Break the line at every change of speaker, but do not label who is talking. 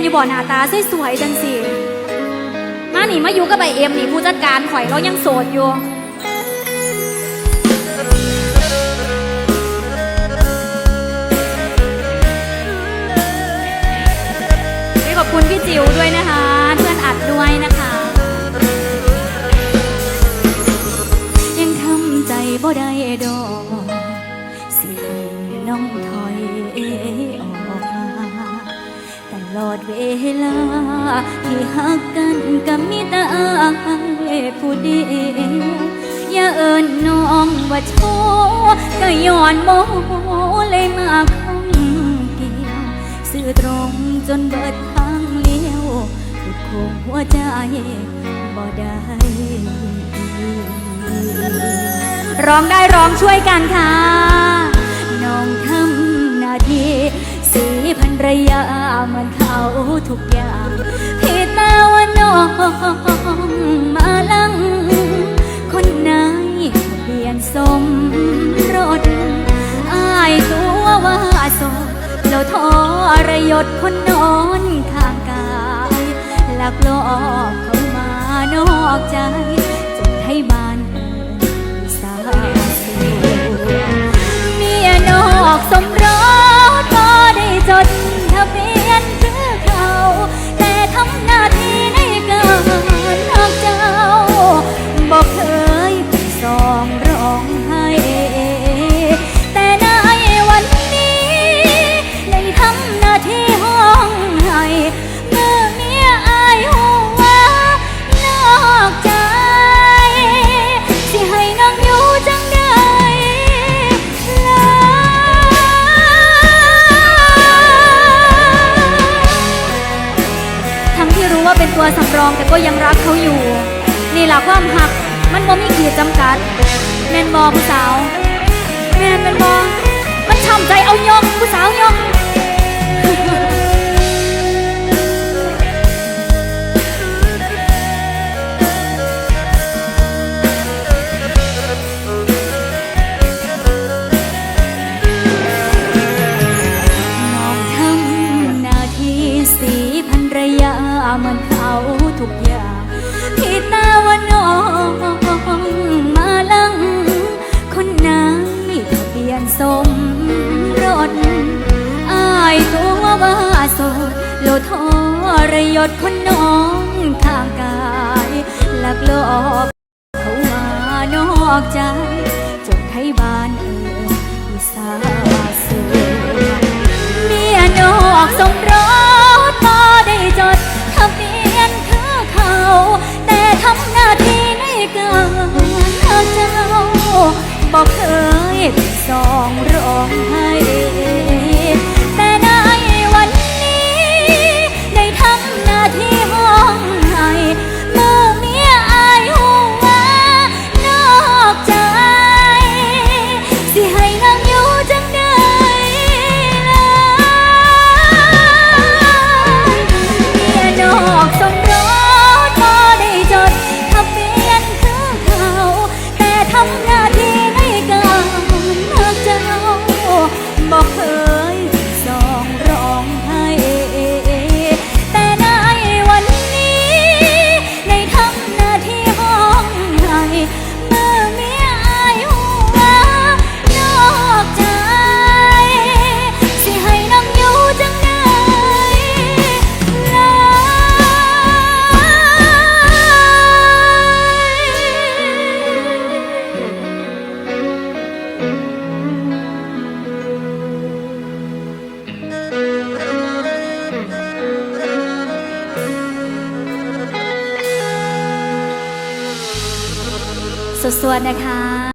นอยู่บ่หน้าตาสวยๆจังสิมานี่มาอยู่กับไอเอ็มนี่ผู้จัดการข่อยเรายังโสดอยู่ขอบคุณพี่จิ๋วด้วยนะคะ เพื่อนอัดด้วยนะคะ ยังทำใจบ่ได้ดอกสิน้องถอยออ ลอดเวลา ที่หักกันกับมีแต่อายผู้เดียวอย่าเอิญน้องว่าโชก็ย้อนโมเลยมาคงเกี่ยว สื่อตรงจนเบิดทางเลี้ยวทุกคงหัวใจบ่ได้ร้องได้ร้องช่วยกันค่ะ ทุกอย่างพี่ตาว่าน้องมาลัง คนไหนเปลี่ยนสมรสอายตัวว่าสดแล้วทระยศคนนอนข้างกายหลักลอบเข้ามานอกใจ ที่รู้ว่าเป็นตัวสำรองแต่ก็ยังรักเขาอยู่ นี่แหละความหัก มันบ่มีขีดจำกัด แมนบอผู้สาว แมนแมนบอ ดโลทรยศคนน้องทางกายหลักลอบเขามานอกใจจนไทยบ้านเอ่ยอุตสาห์สูเมียนอกสมรสพอได้จดทะเบียนคือเขา แต่ทำหน้าที่ในการเจ้าบอกเคยสองร้องไห้ ที่ห้องให้ สวดๆนะคะ